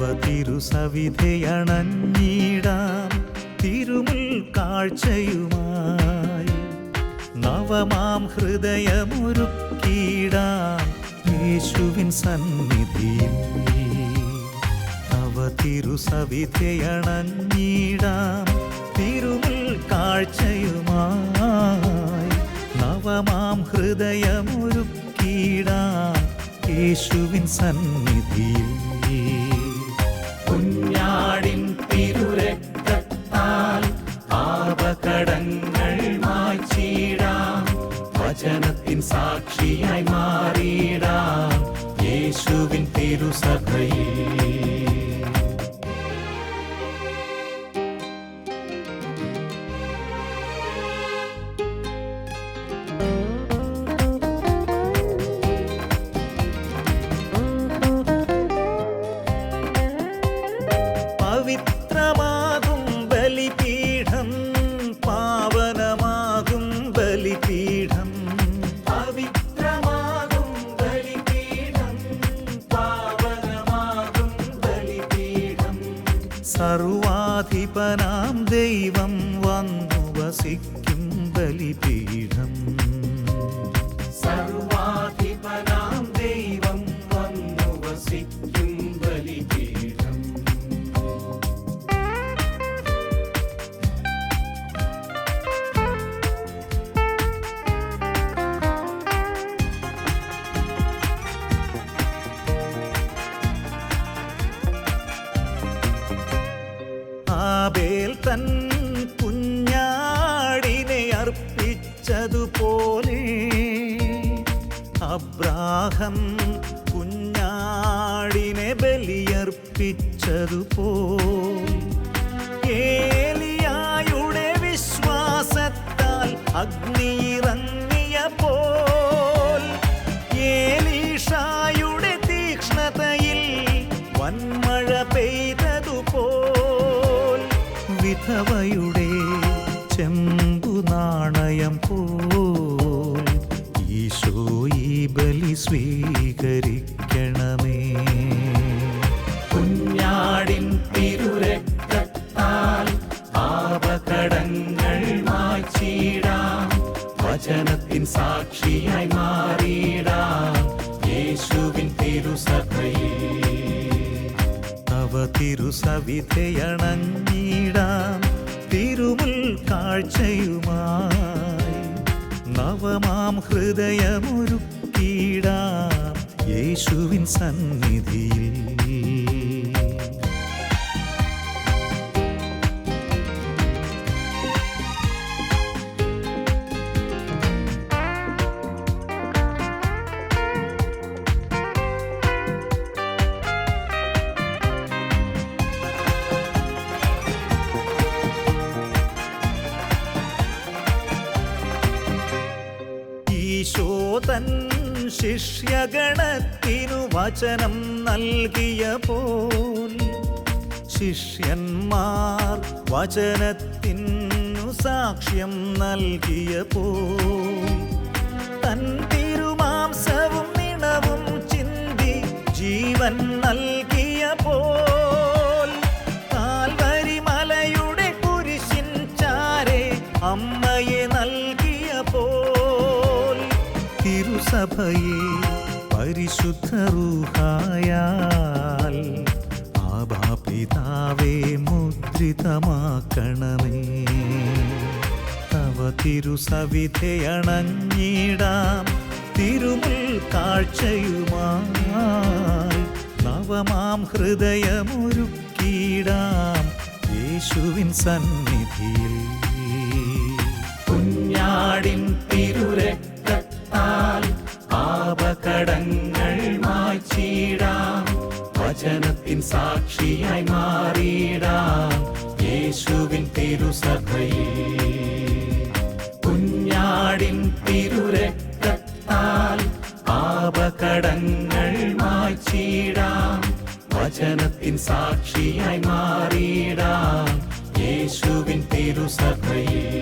തിരുസവിധയണഞ്ഞിടാം. തിരുമുൽ കാഴ്ചയുമായി നവമാം ഹൃദയമൊരുക്കിടാം യേശുവിൻ സന്നിധിയിൽ അവ തിരുസവിധയണഞ്ഞിടാം. തിരുമുൽ കാഴ്ചയുമായി നവമാം ഹൃദയമൊരുക്കിടാം യേശുവിൻ സന്നിധിയിൽ വചനത്തിൻ സാക്ഷിയായി മാറിയിടാം യേശുവിൻ തിരുസഭയിൽ പവിത്രമാകും ബലിപീഠം സർവാധിപനാം ദൈവം വന്നു വസിക്കും ബലിപീഠം. തൻ കുഞ്ഞാടിനെ അർപ്പിച്ചതുപോലെ അബ്രാഹം കുഞ്ഞാടിനെ ബലിയർപ്പിച്ചതുപോൽ ഏലിയായുടെ വിശ്വാസത്താൽ അഗ്നിയിറങ്ങിയ പോൽ ഏലീഷായുടെ തീക്ഷ്ണതയിൽ വന്മഴ പെയ്തതുപോൽ വിധവയുടെ ചെമ്പു നാണയം പോൽ ഈ ബലി സ്വീകരിക്കണമേ. കുഞ്ഞാടിൻ തിരുരക്തത്താൽ പാപകടങ്ങൾ മായ്ച്ചിടാം. വചനത്തിൻ സാക്ഷിയായി മാറിയിടാം. യേശുവിൻ തിരുസഭയിൽ തവ തിരുസവിധയണഞ്ഞിടാം തിരുമുൽ കാഴ്ചയുമായി. നവമാം ഹൃദയമൊരുക്കിടാം യേശുവിൻ സന്നിധിയിൽ ശിഷ്യഗണത്തിനു വചനം നൽകിയ പോൽ ശിഷ്യന്മാർ വചനത്തിനു സാക്ഷ്യം നൽകിയ പോൽ തിരുസഭയെ പരിശുദ്ധ റൂഹായാൽ തവ തിരുസവിധയണഞ്ഞിടാം തിരുമുൽ കാഴ്ചയുമായി നവമാം ഹൃദയമൊരുക്കിടാം യേശുവിൻ സന്നിധിയിൽ. കുഞ്ഞാടിൻ തിരുരക്തത്താൽ പാപകടങ്ങൾ മാറ്റിയിടാം. വചനത്തിൻ സാക്ഷിയായി മാറിയിടാം. യേശുവിൻ തിരുസഭയിൽ കുഞ്ഞാടിൻ തിരുരക്തത്താൽ പാപകടങ്ങൾ മാറ്റിയിടാം. വചനത്തിൻ സാക്ഷിയായി മാറിയിടാം. യേശുവിൻ തിരുസഭയിൽ